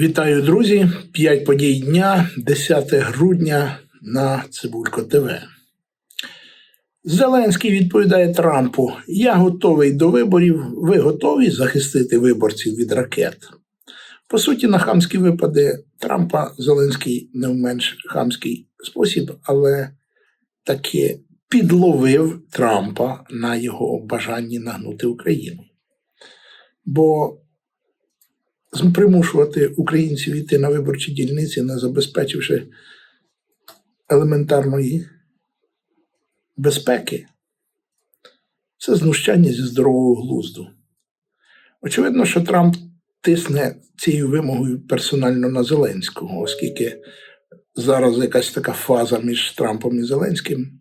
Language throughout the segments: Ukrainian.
Вітаю, друзі! П'ять подій дня, 10 грудня на Цибулько ТВ. Зеленський відповідає Трампу: Я готовий до виборів. Ви готові захистити виборців від ракет? По суті, на хамські випади Трампа Зеленський не в менш хамський спосіб, але таки підловив Трампа на його бажанні нагнути Україну. Бо примушувати українців йти на виборчі дільниці, не забезпечивши елементарної безпеки, це знущання зі здорового глузду. Очевидно, що Трамп тисне цією вимогою персонально на Зеленського, оскільки зараз якась така фаза між Трампом і Зеленським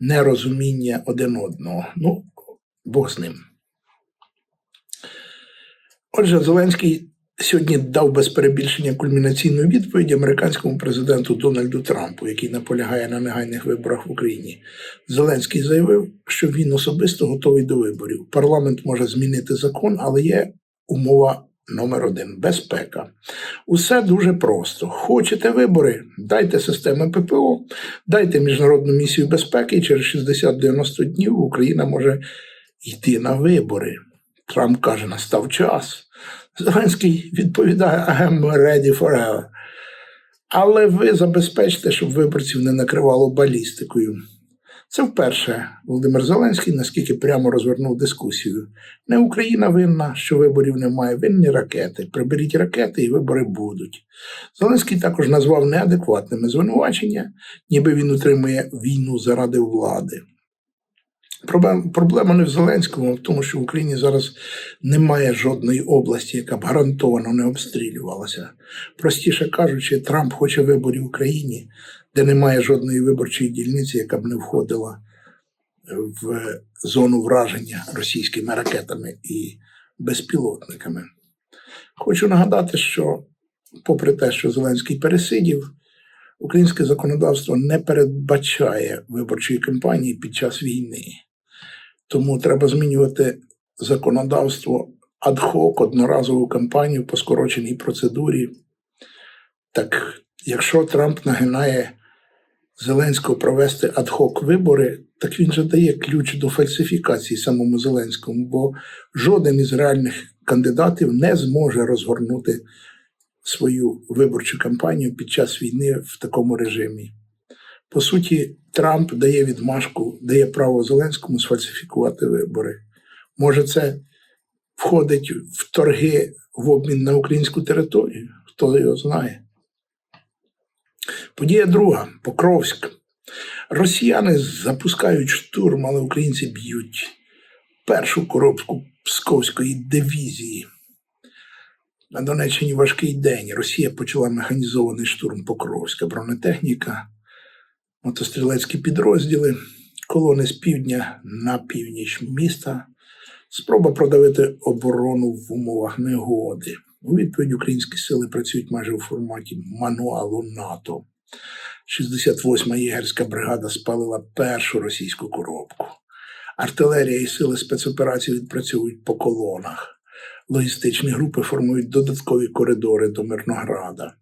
нерозуміння один одного. Ну, Бог з ним. Отже, Зеленський сьогодні дав без перебільшення кульмінаційну відповідь американському президенту Дональду Трампу, який наполягає на негайних виборах в Україні. Зеленський заявив, що він особисто готовий до виборів. Парламент може змінити закон, але є умова. Номер один безпека. Усе дуже просто. Хочете вибори? Дайте системи ППО, дайте міжнародну місію безпеки, і через 60-90 днів Україна може йти на вибори. Трамп каже, настав час. Зеленський відповідає I'm ready forever. Але ви забезпечте, щоб виборців не накривало балістикою. Це вперше Володимир Зеленський наскільки прямо розвернув дискусію. Не Україна винна, що виборів немає, винні ракети. Приберіть ракети і вибори будуть. Зеленський також назвав неадекватними звинувачення, ніби він утримує війну заради влади. Проблема не в Зеленському, а в тому, що в Україні зараз немає жодної області, яка б гарантовано не обстрілювалася. Простіше кажучи, Трамп хоче виборів в Україні, де немає жодної виборчої дільниці, яка б не входила в зону враження російськими ракетами і безпілотниками. Хочу нагадати, що, попри те, що Зеленський пересидів, українське законодавство не передбачає виборчої кампанії під час війни. Тому треба змінювати законодавство адхок, одноразову кампанію по скороченій процедурі. Так, якщо Трамп нагинає Зеленського провести адхок вибори, так він же дає ключ до фальсифікації самому Зеленському, бо жоден із реальних кандидатів не зможе розгорнути свою виборчу кампанію під час війни в такому режимі. По суті, Трамп дає відмашку, дає право Зеленському сфальсифікувати вибори. Може, це входить в торги в обмін на українську територію? Хто його знає? Подія друга Покровськ. Росіяни запускають штурм, але українці б'ють першу коробку Псковської дивізії. На Донеччині важкий день. Росія почала механізований штурм Покровська, бронетехніка мотострілецькі підрозділи, колони з півдня на північ міста, спроба продавити оборону в умовах негоди. У відповідь українські сили працюють майже у форматі мануалу НАТО. 68-ма єгерська бригада спалила першу російську коробку. Артилерія і сили спецоперацій відпрацьовують по колонах. Логістичні групи формують додаткові коридори до Мирнограда.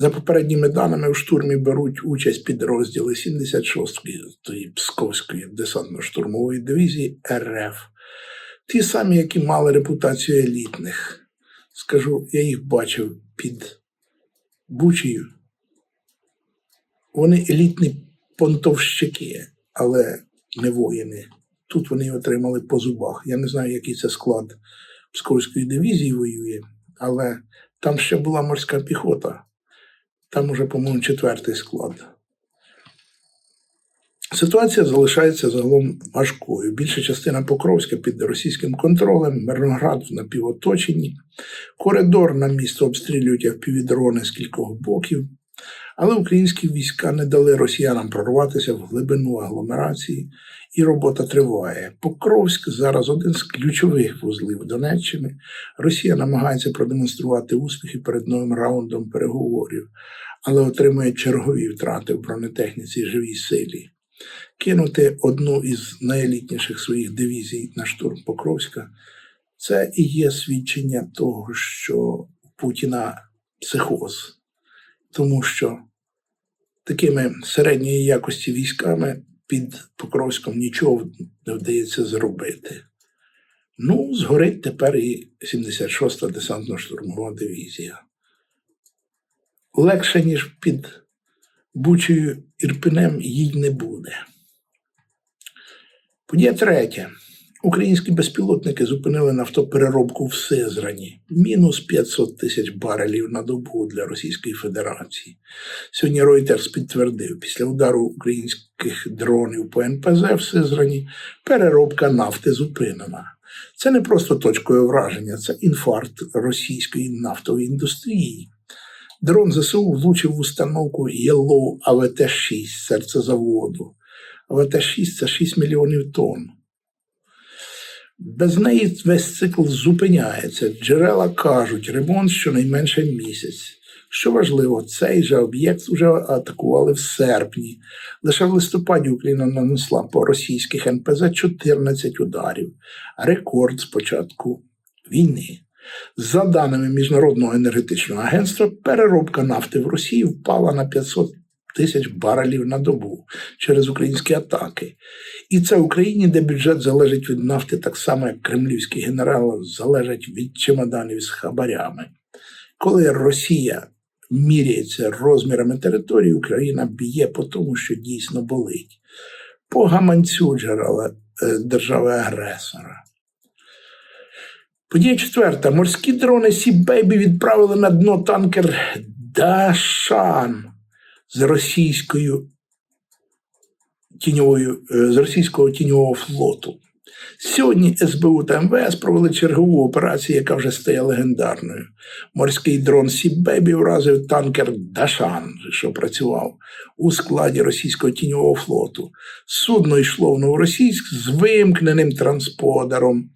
За попередніми даними, в штурмі беруть участь підрозділи 76-ї Псковської десантно-штурмової дивізії РФ. Ті самі, які мали репутацію елітних. Скажу, я їх бачив під Бучею. Вони елітні понтовщики, але не воїни. Тут вони отримали по зубах. Я не знаю, який це склад Псковської дивізії воює, але там ще була морська піхота. Там уже, по-моєму, четвертий склад. Ситуація залишається загалом важкою. Більша частина Покровська під російським контролем, Мирноград в напівоточенні, коридор на місто обстрілюють як півдрони з кількох боків, але українські війська не дали росіянам прорватися в глибину агломерації, і робота триває. Покровськ зараз один з ключових вузлів Донеччини. Росія намагається продемонструвати успіхи перед новим раундом переговорів. але отримує чергові втрати в бронетехніці живій силі. Кинути одну із найелітніших своїх дивізій на штурм Покровська це і є свідчення того, що у Путіна психоз, тому що такими середньої якості військами під Покровськом нічого не вдається зробити. Ну, згорить тепер і 76-та десантно-штурмова дивізія. Легше, ніж під Бучею Ірпенем, їй не буде. Подія третя. Українські безпілотники зупинили нафтопереробку в Сизрані. Мінус 500 тисяч барелів на добу для Російської Федерації. Сьогодні Reuters підтвердив, після удару українських дронів по НПЗ в Сизрані переробка нафти зупинена. Це не просто точкою враження, це інфаркт російської нафтової індустрії. Дрон ЗСУ влучив в установку Yellow АВТ-6 серце заводу. АВТ-6 це 6 мільйонів тонн. Без неї весь цикл зупиняється. Джерела кажуть, ремонт щонайменше місяць. Що важливо, цей же об'єкт вже атакували в серпні. Лише в листопаді Україна нанесла по російських НПЗ 14 ударів, рекорд з початку війни. За даними Міжнародного енергетичного агентства, переробка нафти в Росії впала на 500 тисяч барелів на добу через українські атаки. І це в Україні, де бюджет залежить від нафти, так само як кремлівські генерали залежать від чемоданів з хабарями. Коли Росія міряється розмірами території, Україна б'є по тому, що дійсно болить. По гаманцю джерела е, держави-агресора. Подія четверта. Морські дрони Сі-Бейбі відправили на дно танкер Дашан з російською тіньовою, е, з російського тіньового флоту. Сьогодні СБУ та МВС провели чергову операцію, яка вже стає легендарною. Морський дрон Сі-Бебі вразив танкер Дашан, що працював у складі російського тіньового флоту. Судно йшло в Новоросійськ з вимкненим трансподером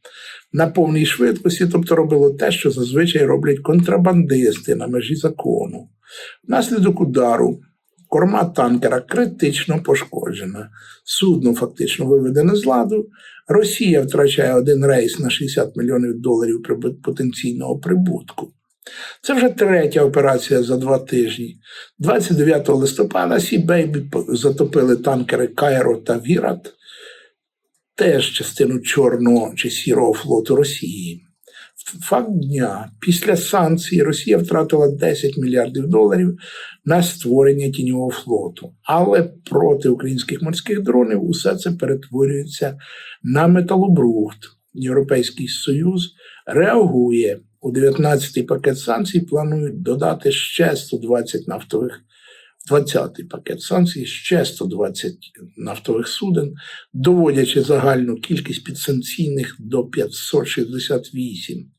на повній швидкості, тобто робило те, що зазвичай роблять контрабандисти на межі закону. Внаслідок удару корма танкера критично пошкоджена. Судно фактично виведене з ладу. Росія втрачає один рейс на 60 мільйонів доларів потенційного прибутку. Це вже третя операція за два тижні. 29 листопада Сі Бейбі затопили танкери Кайро та Вірат, теж частину Чорного чи Сірого флоту Росії. Факт дня після санкцій Росія втратила 10 мільярдів доларів на створення тіньового флоту. Але проти українських морських дронів усе це перетворюється на металобрухт. Європейський Союз реагує у 19-й пакет санкцій. Планують додати ще 120 нафтових. 20-й пакет санкцій, ще 120 нафтових суден, доводячи загальну кількість підсанкційних до 568.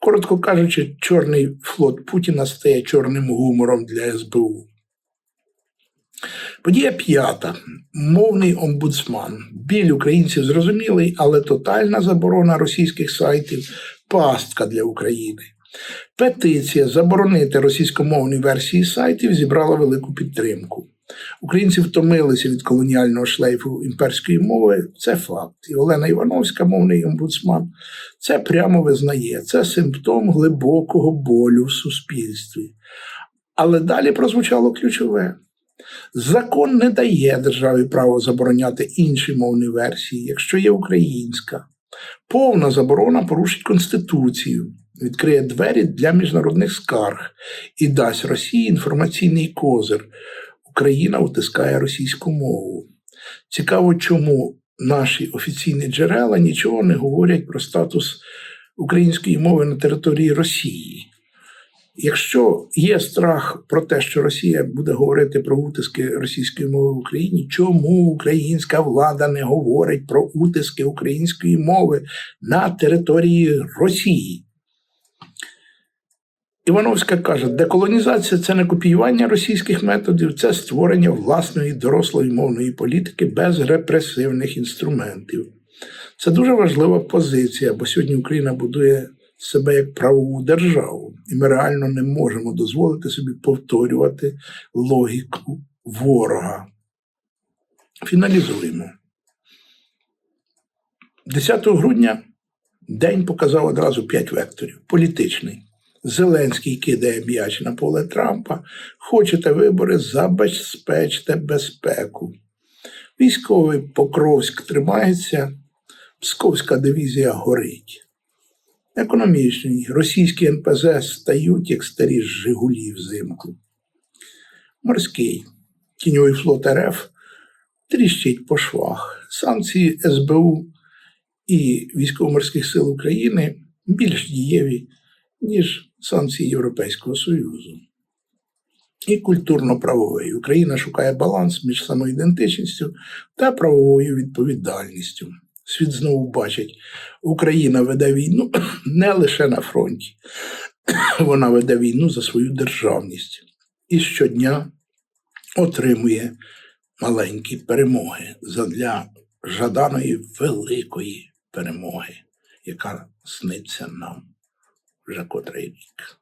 Коротко кажучи, чорний флот Путіна стає чорним гумором для СБУ. Подія п'ята. Мовний омбудсман. Біль українців зрозумілий, але тотальна заборона російських сайтів пастка для України. Петиція заборонити російськомовні версії сайтів зібрала велику підтримку. Українці втомилися від колоніального шлейфу імперської мови. Це факт. І Олена Івановська, мовний омбудсман, це прямо визнає. Це симптом глибокого болю в суспільстві. Але далі прозвучало ключове. Закон не дає державі право забороняти інші мовні версії, якщо є українська. Повна заборона порушить Конституцію, відкриє двері для міжнародних скарг і дасть Росії інформаційний козир. Україна утискає російську мову. Цікаво, чому наші офіційні джерела нічого не говорять про статус української мови на території Росії. Якщо є страх про те, що Росія буде говорити про утиски російської мови в Україні, чому українська влада не говорить про утиски української мови на території Росії? Івановська каже, деколонізація це не копіювання російських методів, це створення власної дорослої мовної політики без репресивних інструментів. Це дуже важлива позиція, бо сьогодні Україна будує себе як правову державу, і ми реально не можемо дозволити собі повторювати логіку ворога. Фіналізуємо. 10 грудня день показав одразу п'ять векторів. Політичний. Зеленський кидає м'яч на поле Трампа. Хочете вибори, забезпечте безпеку. Військовий Покровськ тримається, Псковська дивізія горить. Економічний. Російські НПЗ стають, як старі Жигулі взимку. Морський. Тіньовий флот РФ тріщить по швах. Санкції СБУ і військово-морських сил України більш дієві, ніж санкції Європейського Союзу. І культурно-правовий. Україна шукає баланс між самоідентичністю та правовою відповідальністю. Світ знову бачить, Україна веде війну не лише на фронті, вона веде війну за свою державність і щодня отримує маленькі перемоги задля жаданої великої перемоги, яка сниться нам вже котрий рік.